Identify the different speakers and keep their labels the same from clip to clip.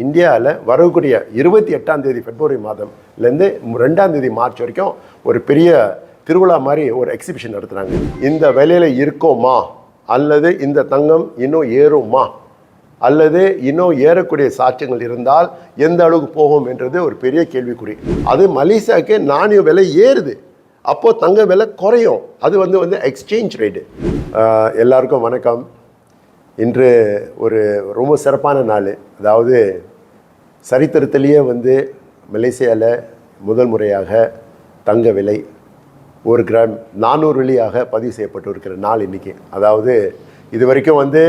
Speaker 1: இந்தியாவில் வரக்கூடிய இருபத்தி எட்டாம் தேதி பிப்ரவரி மாதம்லேருந்து ரெண்டாம் தேதி மார்ச் வரைக்கும் ஒரு பெரிய திருவிழா மாதிரி ஒரு எக்ஸிபிஷன் நடத்துகிறாங்க இந்த விலையில் இருக்கோமா? அல்லது இந்த தங்கம் இன்னும் ஏறுமா? அல்லது இன்னும் ஏறக்கூடிய சாட்சியங்கள் இருந்தால் எந்த அளவுக்கு போகும் என்றது ஒரு பெரிய கேள்விக்குறி. அது மலேசியாவுக்கு நாணய விலை ஏறுது. அப்போது தங்க விலை குறையும். அது வந்து வந்து எக்ஸ்சேஞ்ச் ரேட்டு எல்லாருக்கும் வணக்கம். இன்று ஒரு ரொம்ப சிறப்பான நாள். அதாவது சரித்திரத்திலேயே வந்து மலேசியாவில் முதல் முறையாக தங்க விலை ஒரு கிராம் நானூறு வழியாக பதிவு செய்யப்பட்டு இருக்கிற நாள் இன்றைக்கி அதாவது இது வரைக்கும் வந்து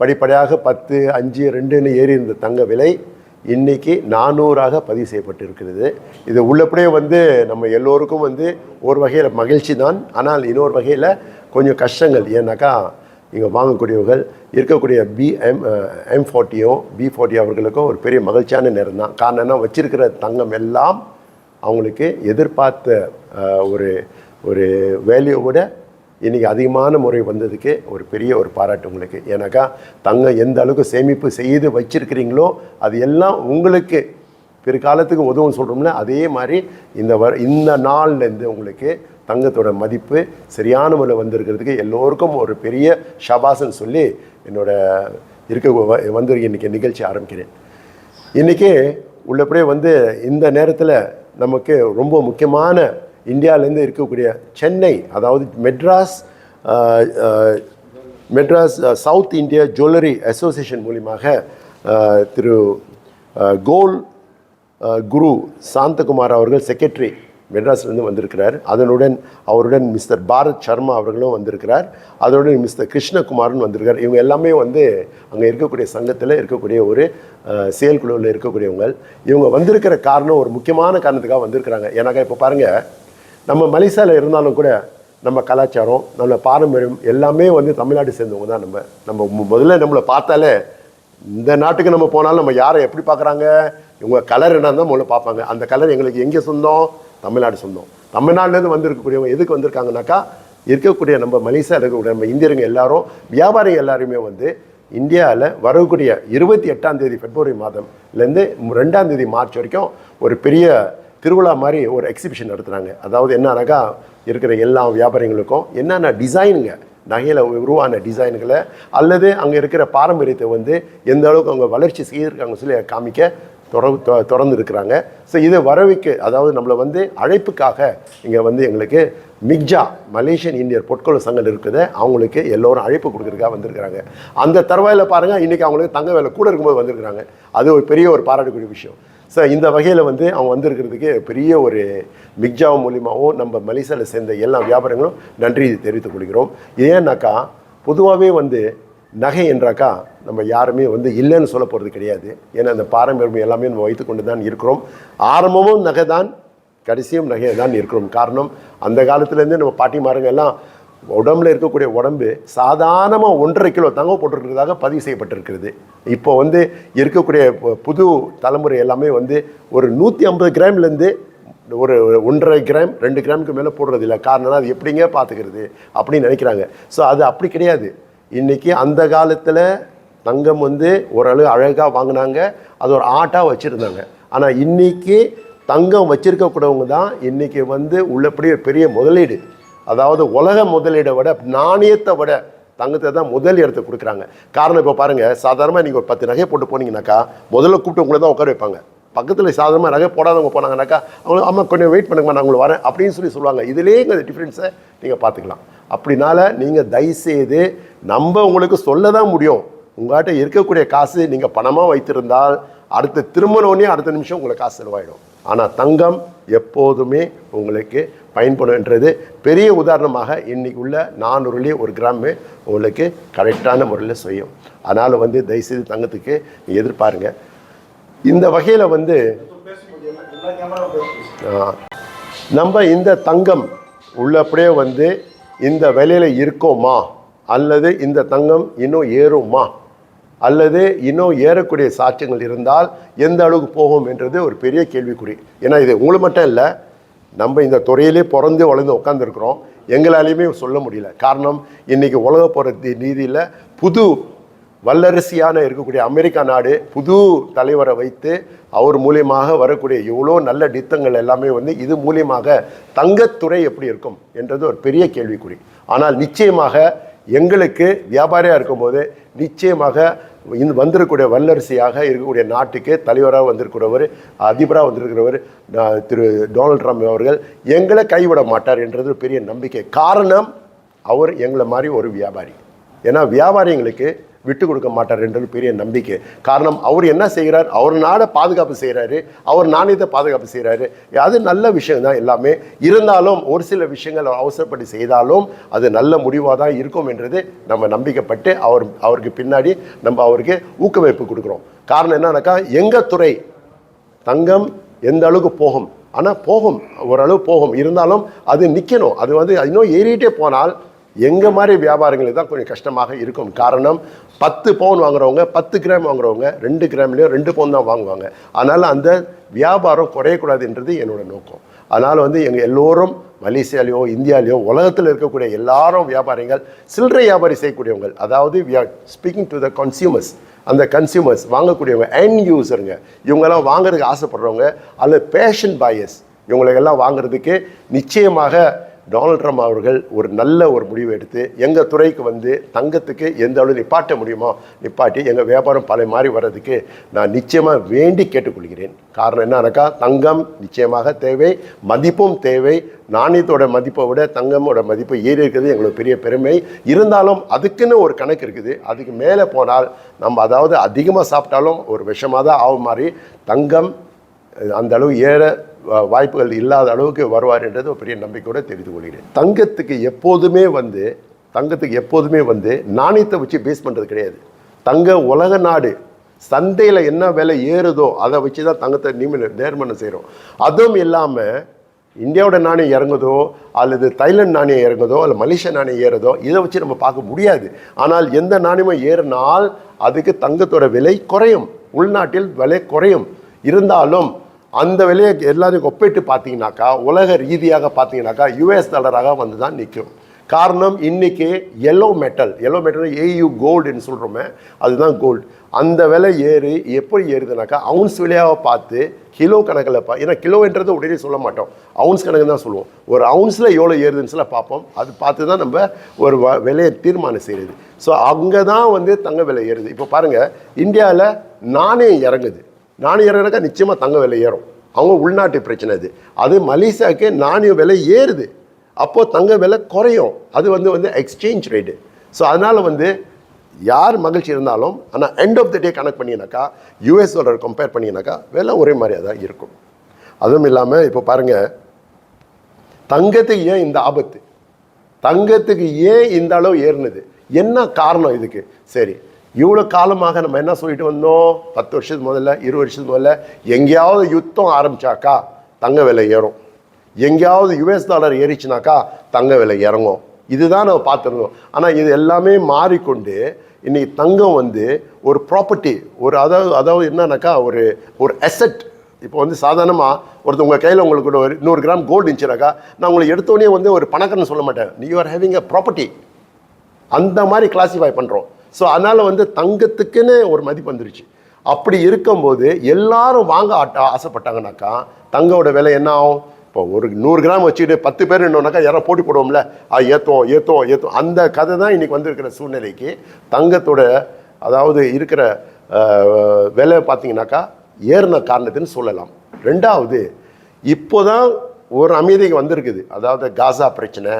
Speaker 1: படிப்படியாக பத்து அஞ்சு ரெண்டுன்னு ஏறி இருந்த தங்க விலை இன்றைக்கி நானூறாக பதிவு செய்யப்பட்டு இருக்கிறது இது உள்ளபடியே வந்து நம்ம எல்லோருக்கும் வந்து ஒரு வகையில் மகிழ்ச்சி தான். ஆனால் இன்னொரு வகையில் கொஞ்சம் கஷ்டங்கள். ஏன்னாக்கா இங்கே வாங்கக்கூடியவர்கள் இருக்கக்கூடிய பி எம் எம் ஃபார்ட்டியும் பி ஃபார்ட்டி அவர்களுக்கும் ஒரு பெரிய மகிழ்ச்சியான நேரம் தான். காரணம் என்ன வச்சிருக்கிற தங்கம் எல்லாம் அவங்களுக்கு எதிர்பார்த்த ஒரு ஒரு ஒரு வேல்யூவோட இன்றைக்கி அதிகமான முறை வந்ததுக்கு ஒரு பெரிய ஒரு பாராட்டு உங்களுக்கு. ஏன்னாக்கா தங்கம் எந்த அளவுக்கு சேமிப்பு செய்து வச்சிருக்கிறீங்களோ அது எல்லாம் உங்களுக்கு பிற்காலத்துக்கு உதவும் சொல்கிறோம்ல அதே மாதிரி இந்த வ இந்த நாள்லேருந்து உங்களுக்கு தங்கத்தோட மதிப்பு சரியான முறையில் வந்திருக்கிறதுக்கு எல்லோருக்கும் ஒரு பெரிய ஷபாசன் சொல்லி என்னோட இருக்க வ- வந்து இன்னைக்கு நிகழ்ச்சி ஆரம்பிக்கிறேன். இன்றைக்கி உள்ளபடியே வந்து இந்த நேரத்தில் நமக்கு ரொம்ப முக்கியமான இந்தியாவிலேருந்து இருக்கக்கூடிய சென்னை அதாவது Madras Madras south India jewellery association மூலியமாக திரு கோல் குரு சாந்தகுமார் அவர்கள் செக்ரட்டரி மெட்ராஸ்லேருந்து வந்திருக்கிறார். அதனுடன் அவருடன் மிஸ்டர் பாரத் சர்மா அவர்களும் வந்திருக்கிறார். அதனுடன் மிஸ்டர் கிருஷ்ணகுமார்னு வந்திருக்கார். இவங்க எல்லாமே வந்து அங்கே இருக்கக்கூடிய சங்கத்தில் இருக்கக்கூடிய ஒரு செயல்குழுவில் இருக்கக்கூடியவங்க. இவங்க வந்திருக்கிற காரணம் ஒரு முக்கியமான காரணத்துக்காக வந்திருக்கிறாங்க. ஏன்னாக்கா இப்போ பாருங்கள் நம்ம மலேசியாவில் இருந்தாலும் கூட நம்ம கலாச்சாரம் நம்ம பாரம்பரியம் எல்லாமே வந்து தமிழ்நாடு சேர்ந்தவங்க தான் நம்ம. நம்ம முதல்ல நம்மளை பார்த்தாலே இந்த நாட்டுக்கு நம்ம போனாலும் நம்ம யாரை எப்படி பார்க்குறாங்க? இவங்க கலர் என்னன்னு தான் முதல்ல பார்ப்பாங்க. அந்த கலர் எங்களுக்கு எங்கே சொந்தம்? தமிழ்நாடு சொந்தம் தமிழ்நாட்டிலேருந்து வந்திருக்கக்கூடியவங்க எதுக்கு வந்திருக்காங்கனாக்கா இருக்கக்கூடிய நம்ம மலேசியாவில் இருக்கக்கூடிய நம்ம இந்தியருங்க எல்லாரும் வியாபாரிகள் எல்லாருமே வந்து இந்தியாவில் வரக்கூடிய இருபத்தி எட்டாம் தேதி பிப்ரவரி மாதம்லேருந்து ரெண்டாம் தேதி மார்ச் வரைக்கும் ஒரு பெரிய திருவிழா மாதிரி ஒரு எக்ஸிபிஷன் நடத்துகிறாங்க அதாவது என்னன்னாக்கா இருக்கிற எல்லா வியாபாரிகளுக்கும் என்னென்ன டிசைனுங்க நகையில் உருவான டிசைன்களை அல்லது அங்கே இருக்கிற பாரம்பரியத்தை வந்து எந்த அளவுக்கு அவங்க வளர்ச்சி செய்திருக்காங்க சொல்லி காமிக்க தொட தொ- திறந்து இருக்கிறாங்க ஸோ இதை வரவைக்கு அதாவது நம்மளை வந்து அழைப்புக்காக இங்கே வந்து எங்களுக்கு மிக்ஜா மலேசியன் இந்தியர் பொற்கொள்ள சங்கம் இருக்குது. அவங்களுக்கு எல்லோரும் அழைப்பு கொடுக்குறதுக்காக வந்திருக்கிறாங்க. அந்த தருவாயில் பாருங்கள் இன்றைக்கி அவங்களுக்கு தங்க வேலை கூட இருக்கும்போது வந்திருக்கிறாங்க. அது ஒரு பெரிய ஒரு பாராட்டக்கூடிய விஷயம். ஸோ இந்த வகையில் வந்து அவங்க வந்திருக்கிறதுக்கு பெரிய ஒரு மிக்ஜா மூலியமாகவும் நம்ம மலேசியாவில் சேர்ந்த எல்லா வியாபாரங்களும் நன்றி தெரிவித்துக் கொள்கிறோம். ஏன்னாக்கா பொதுவாகவே வந்து நகை என்றாக்கா நம்ம யாருமே வந்து இல்லைன்னு சொல்ல போகிறது கிடையாது. ஏன்னா அந்த பாரம்பரியம் எல்லாமே நம்ம வைத்துக்கொண்டு தான் இருக்கிறோம். ஆரம்பமும் நகை தான் கடைசியும் நகை தான் இருக்கிறோம். காரணம் அந்த காலத்துலேருந்து நம்ம பாட்டிமாருங்க எல்லாம் உடம்புல இருக்கக்கூடிய உடம்பு சாதாரணமாக ஒன்றரை கிலோ தங்கம் போட்டுருக்கிறதாக பதிவு செய்யப்பட்டிருக்கிறது. இப்போ வந்து இருக்கக்கூடிய பு- புது தலைமுறை எல்லாமே வந்து ஒரு நூற்றி ஐம்பது கிராம்லேருந்து ஒரு ஒரு ஒன்றரை கிராம் ரெண்டு கிராமுக்கு மேலே போடுறது இல்லை. காரணம் அது எப்படிங்க பார்த்துக்கிறது அப்படின்னு நினைக்கிறாங்க. ஸோ அது அப்படி கிடையாது. இன்றைக்கி அந்த காலத்தில் தங்கம் வந்து ஓரளவு அழகாக வாங்கினாங்க. அது ஒரு ஆட்டாக வச்சுருந்தாங்க. ஆனால் இன்றைக்கி தங்கம் வச்சுருக்கக்கூடவங்க தான் இன்றைக்கி வந்து உள்ளபடி ஒரு பெரிய முதலீடு. அதாவது உலக முதலீடை விட நாணயத்தை விட தங்கத்தை தான் முதல் இடத்தை கொடுக்குறாங்க. காரணம் இப்போ பாருங்கள் சாதாரணமாக நீங்கள் ஒரு பத்து நகை போட்டு போனீங்கன்னாக்கா முதல்ல கூப்பிட்டு உங்களை தான் உட்கார வைப்பாங்க. பக்கத்தில் சாதாரணமாக நகை போடாதவங்க போனாங்கனாக்கா அவங்க ஆமாம் கொஞ்சம் வெயிட் பண்ணுங்கம்மா நான் உங்களுக்கு வரேன் அப்படின்னு சொல்லி சொல்லுவாங்க. இதுலேயே இந்த டிஃப்ரென்ஸை நீங்கள் பார்த்துக்கலாம். அப்படினால நீங்கள் தயவுசெய்து நம்ம உங்களுக்கு சொல்ல தான் முடியும். உங்கள்கிட்ட இருக்கக்கூடிய காசு நீங்கள் பணமாக வைத்திருந்தால் அடுத்த திருமணோடனே அடுத்த நிமிஷம் உங்களுக்கு காசு செலவாயிடும். ஆனால் தங்கம் எப்போதுமே உங்களுக்கு பயன்படும்ன்றது பெரிய உதாரணமாக இன்னைக்கு உள்ள நானூறுலேயே ஒரு கிராமு உங்களுக்கு கரெக்டான முறையில் செய்யும். அதனால் வந்து தயவுசெய்து தங்கத்துக்கு எதிர்பாருங்க. இந்த வகையில் வந்து நம்ம இந்த தங்கம் உள்ளபடியே வந்து இந்த விலையில் இருக்கோமா? அல்லது இந்த தங்கம் இன்னும் ஏறுமா? அல்லது இன்னும் ஏறக்கூடிய சாட்சியங்கள் இருந்தால் எந்த அளவுக்கு போகும் என்றது ஒரு பெரிய கேள்விக்குறி. ஏன்னா இது உங்களுக்கு மட்டும் இல்லை நம்ம இந்த துறையிலே பிறந்து வளர்ந்து உட்காந்துருக்குறோம் எங்களாலையுமே சொல்ல முடியல. காரணம் இன்றைக்கி உலக போகிற நீதியில் புது வல்லரசியான இருக்கக்கூடிய அமெரிக்கா நாடு புது தலைவரை வைத்து அவர் மூலியமாக வரக்கூடிய எவ்வளோ நல்ல டித்தங்கள் எல்லாமே வந்து இது மூலியமாக தங்கத்துறை எப்படி இருக்கும் என்றது ஒரு பெரிய கேள்விக்குறி. ஆனால் நிச்சயமாக எங்களுக்கு வியாபாரியாக இருக்கும்போது நிச்சயமாக இந்த வந்திருக்கக்கூடிய வல்லரசியாக இருக்கக்கூடிய நாட்டுக்கு தலைவராக வந்திருக்கிறவர் அதிபராக வந்திருக்கிறவர் திரு டொனால்ட் ட்ரம்ப் அவர்கள் எங்களை கைவிட மாட்டார் என்றது பெரிய நம்பிக்கை. காரணம் அவர் எங்களை மாதிரி ஒரு வியாபாரி. ஏன்னா வியாபாரிங்களுக்கு விட்டு கொடுக்க மாட்டார் என்று பெரிய நம்பிக்கை. காரணம் அவர் என்ன செய்கிறார்? அவர் நாடை பாதுகாப்பு செய்கிறாரு. அவர் நாணயத்தை பாதுகாப்பு செய்கிறாரு. அது நல்ல விஷயம் தான் எல்லாமே. இருந்தாலும் ஒரு சில விஷயங்கள் அவசரப்பட்டு செய்தாலும் அது நல்ல முடிவாக தான் இருக்கும் என்றது நம்ம நம்பிக்கைப்பட்டு அவர் அவருக்கு பின்னாடி நம்ம அவருக்கு ஊக்குவிப்பு கொடுக்குறோம். காரணம் என்னன்னாக்கா எங்கள் துறை தங்கம் எந்த அளவுக்கு போகும்? ஆனால் போகும். ஓரளவு போகும். இருந்தாலும் அது நிற்கணும் அது வந்து இன்னும் ஏறிட்டே போனால் எங்கள் மாதிரி வியாபாரங்களுக்கு தான் கொஞ்சம் கஷ்டமாக இருக்கும். காரணம் பத்து பவுன் வாங்குறவங்க பத்து கிராம் வாங்குறவங்க ரெண்டு கிராம்லேயோ ரெண்டு பவுன் தான் வாங்குவாங்க. அதனால் அந்த வியாபாரம் குறையக்கூடாதுன்றது என்னோட நோக்கம். அதனால் வந்து எங்கள் எல்லோரும் மலேசியாலேயோ இந்தியாலேயோ உலகத்தில் இருக்கக்கூடிய எல்லாரும் வியாபாரிகள் சில்லறை வியாபாரி செய்யக்கூடியவங்க. அதாவது we are speaking to the consumers அந்த கன்சியூமர்ஸ் வாங்கக்கூடியவங்க அண்ட் யூஸருங்க இவங்கெல்லாம் வாங்குறதுக்கு ஆசைப்படுறவங்க அல்லது பேஷன் பாயஸ் இவங்களுக்கெல்லாம் வாங்குறதுக்கு நிச்சயமாக டொனால்ட் ட்ரம்ப் அவர்கள் ஒரு நல்ல ஒரு முடிவு எடுத்து எங்கள் துறைக்கு வந்து தங்கத்துக்கு எந்த அளவு நிப்பாட்ட முடியுமோ நிப்பாட்டி எங்கள் வியாபாரம் பல மாதிரி வர்றதுக்கு நான் நிச்சயமாக வேண்டி கேட்டுக்கொள்கிறேன். காரணம் என்னன்னாக்கா தங்கம் நிச்சயமாக தேவை மதிப்பும் தேவை. நாணயத்தோட மதிப்பை விட தங்கமோட மதிப்பு ஏறி இருக்கிறது எங்களுக்கு பெரிய பெருமை. இருந்தாலும் அதுக்குன்னு ஒரு கணக்கு இருக்குது. அதுக்கு மேலே போனால் நம்ம அதாவது அதிகமாக சாப்பிட்டாலும் ஒரு விஷமாக தான் ஆகும் மாதிரி தங்கம் அந்த அளவு ஏற வாய்ப்புகள் இல்லாத அளவுக்கு வருவார் என்றது ஒரு பெரிய நம்பிக்கையோட தெரிந்து கொள்கிறேன். தங்கத்துக்கு எப்போதுமே வந்து தங்கத்துக்கு எப்போதுமே வந்து நாணயத்தை வச்சு பேஸ் பண்ணுறது கிடையாது. தங்க உலக நாடு சந்தையில் என்ன விலை ஏறுதோ அதை வச்சு தான் தங்கத்தை நிமிட நேர்மணம் செய்கிறோம் அதுவும் இல்லாமல் இந்தியாவோட நாணயம் இறங்குதோ அல்லது தைலண்ட் நாணயம் இறங்குதோ அல்லது மலேசியா நாணயம் ஏறுதோ இதை வச்சு நம்ம பார்க்க முடியாது. ஆனால் எந்த நாணயமும் ஏறினால் அதுக்கு தங்கத்தோட விலை குறையும். உள்நாட்டில் விலை குறையும். இருந்தாலும் அந்த விலையை எல்லாத்தையும் ஒப்பிட்டு பார்த்தீங்கன்னாக்கா உலக ரீதியாக பார்த்தீங்கன்னாக்கா யூஎஸ் டாலராக வந்து தான் நிற்கும். காரணம் இன்றைக்கி yellow metal yellow metal AU கோல்டுன்னு சொல்கிறோமே அதுதான் கோல்டு அந்த விலை ஏறி எப்படி ஏறுதுனாக்கா அவுன்ஸ் விலையாக பார்த்து கிலோ கணக்கில் பா ஏன்னா கிலோன்றது உடனே சொல்ல மாட்டோம். அவுன்ஸ் கணக்கு தான் சொல்லுவோம். ஒரு அவுன்ஸில் எவ்வளோ ஏறுதுன்னு சொல்ல பார்ப்போம். அது பார்த்து தான் நம்ம ஒரு வ- விலையை தீர்மானம் செய்கிறது ஸோ அங்கே தான் வந்து தங்க விலை ஏறுது. இப்போ பாருங்கள் இந்தியாவில் நாணயம் இறங்குது. நாணயம் இறங்குனாக்கா நிச்சயமாக தங்க விலை ஏறும். அவங்க உள்நாட்டு பிரச்சனை அது. அது மலேசியாவுக்கு நாணய விலை ஏறுது. அப்போது தங்க விலை குறையும். அது வந்து வந்து எக்ஸ்சேஞ்ச் ரேட்டு ஸோ அதனால் வந்து யார் மகிழ்ச்சி இருந்தாலும் ஆனால் end of the day connect பண்ணினாக்கா US dollar compare பண்ணினாக்கா விலை ஒரே மாதிரியாக தான் இருக்கும். அதுவும் இல்லாமல் இப்போ பாருங்கள் தங்கத்துக்கு ஏன் இந்த ஆபத்து? தங்கத்துக்கு ஏன் இந்த அளவு ஏறினது? என்ன காரணம் இதுக்கு? சரி இவ்வளோ காலமாக நம்ம என்ன சொல்லிட்டு வந்தோம்? பத்து வருஷத்துக்கு முதல்ல இருபது வருஷத்துக்கு முதல்ல எங்கேயாவது யுத்தம் ஆரம்பிச்சாக்கா தங்க விலை ஏறும். எங்கேயாவது யுஎஸ் டாலர் ஏறிச்சுனாக்கா தங்க விலை இறங்கும். இதுதான் நம்ம பார்த்துருந்தோம். ஆனால் இது எல்லாமே மாறிக்கொண்டு இன்றைக்கி தங்கம் வந்து ஒரு ப்ராப்பர்ட்டி ஒரு அதாவது அதாவது என்னன்னாக்கா ஒரு ஒரு அசெட் இப்போ வந்து சாதாரணமாக ஒருத்தர் உங்கள் கையில் உங்களுக்கு ஒரு நூறு கிராம் கோல்டு இருந்துச்சுனாக்கா நான் உங்களை எடுத்தோடனே வந்து ஒரு பணக்காரன் சொல்ல மாட்டேன். You are having a property அந்த மாதிரி கிளாஸிஃபை பண்ணுறோம் ஸோ அதனால் வந்து தங்கத்துக்குன்னு ஒரு மதிப்பு வந்துருச்சு. அப்படி இருக்கும்போது எல்லாரும் வாங்க ஆட்ட ஆசைப்பட்டாங்கனாக்கா தங்கோட விலை என்ன ஆகும்? இப்போ ஒரு நூறு கிராம் வச்சுட்டு பத்து பேர் என்னன்னாக்கா யாரோ போட்டி போடுவோம்ல. ஆ ஏற்றுவோம் ஏற்றுவோம் ஏற்றுவோம் அந்த கதை தான் இன்றைக்கி வந்திருக்கிற சூழ்நிலைக்கு தங்கத்தோட அதாவது இருக்கிற விலை பார்த்தீங்கன்னாக்கா ஏறின காரணத்துன்னு சொல்லலாம். ரெண்டாவது இப்போதான் ஒரு அமைதிக்கு வந்திருக்குது. அதாவது காசா பிரச்சனை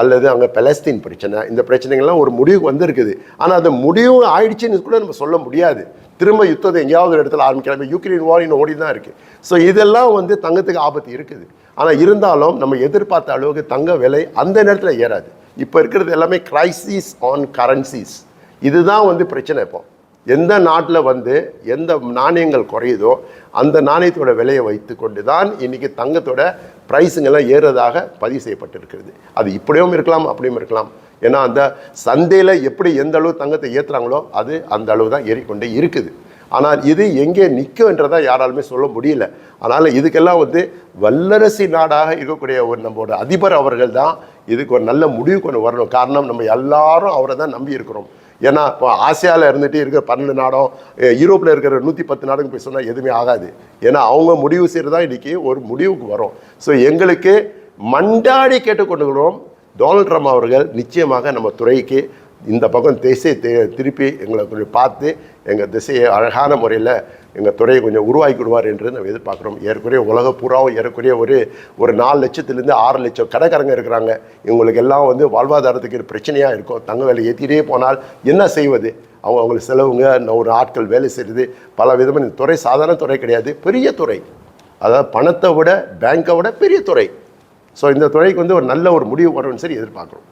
Speaker 1: அல்லது அங்கே பெலஸ்தீன் பிரச்சனை இந்த பிரச்சனைகள்லாம் ஒரு முடிவுக்கு வந்திருக்குது. ஆனால் அது முடிவு ஆயிடுச்சுன்னு கூட நம்ம சொல்ல முடியாது. திரும்ப யுத்தத்தை எங்கேயாவது ஒரு இடத்துல ஆரம்பிக்கலாம். யுக்ரைன் வார் இன்னும் ஓடி தான் இருக்குது ஸோ இதெல்லாம் வந்து தங்கத்துக்கு ஆபத்து இருக்குது. ஆனால் இருந்தாலும் நம்ம எதிர்பார்த்த அளவுக்கு தங்க விலை அந்த நேரத்தில் ஏறாது. இப்போ இருக்கிறது எல்லாமே கிரைசிஸ் ஆன் கரன்சிஸ் இதுதான் வந்து பிரச்சனை இப்போ. எந்த நாட்டில் வந்து எந்த நாணயங்கள் குறையுதோ அந்த நாணயத்தோட விலையை வைத்து கொண்டு தான் இன்றைக்கி தங்கத்தோட ப்ரைஸுங்கெல்லாம் ஏறுறதாக பதிவு செய்யப்பட்டிருக்கிறது. அது இப்படியும் இருக்கலாம் அப்படியும் இருக்கலாம். ஏன்னா அந்த சந்தையில் எப்படி எந்த அளவு தங்கத்தை ஏற்றுறாங்களோ அது அந்த அளவு தான் ஏறிக்கொண்டே இருக்குது. ஆனால் இது எங்கே நிற்கும்ன்றதை யாராலுமே சொல்ல முடியல. அதனால் இதுக்கெல்லாம் வந்து வல்லரசி நாடாக இருக்கக்கூடிய ஒரு நம்மளோட அதிபர் அவர்கள் தான் இதுக்கு ஒரு நல்ல முடிவு கொண்டு வரணும். காரணம் நம்ம எல்லாரும் அவரை தான் நம்பி இருக்கிறோம். ஏன்னா இப்போ ஆசியாவில் இருந்துகிட்டே இருக்கிற பன்னெண்டு நாடும் யூரோப்பில் இருக்கிற நூற்றி பத்து நாடுக்கு போய் சொன்னால் எதுவுமே ஆகாது. ஏன்னா அவங்க முடிவு செய்கிறது தான் இன்றைக்கி ஒரு முடிவுக்கு வரும். ஸோ எங்களுக்கு மண்டாடி கேட்டுக்கொண்டுகிறோம். டொனால்ட் ட்ரம்ப் அவர்கள் நிச்சயமாக நம்ம துறைக்கு இந்த பக்கம் திசை திருப்பி எங்களை கொஞ்சம் பார்த்து எங்கள் திசையை அழகான முறையில் எங்கள் துறையை கொஞ்சம் உருவாக்கி விடுவார் என்று நம்ம எதிர்பார்க்குறோம். ஏற்குறைய உலக பூராவும் ஏறக்குறைய ஒரு ஒரு நாலு லட்சத்துலேருந்து ஆறு லட்சம் கடைக்காரங்க இருக்கிறாங்க. இவங்களுக்கு எல்லாம் வந்து வாழ்வாதாரத்துக்கு ஒரு பிரச்சனையாக இருக்கும். தங்க வேலை ஏற்றிட்டே போனால் என்ன செய்வது? அவங்க அவங்களுக்கு செலவுங்க ஒரு ஆட்கள் வேலை செய்கிறது பல விதமான இந்த துறை சாதாரண துறை கிடையாது. பெரிய துறை. அதாவது பணத்தை விட பேங்கை விட பெரிய துறை. ஸோ இந்த துறைக்கு வந்து ஒரு நல்ல ஒரு முடிவு வரும்னு சரி எதிர்பார்க்குறோம்.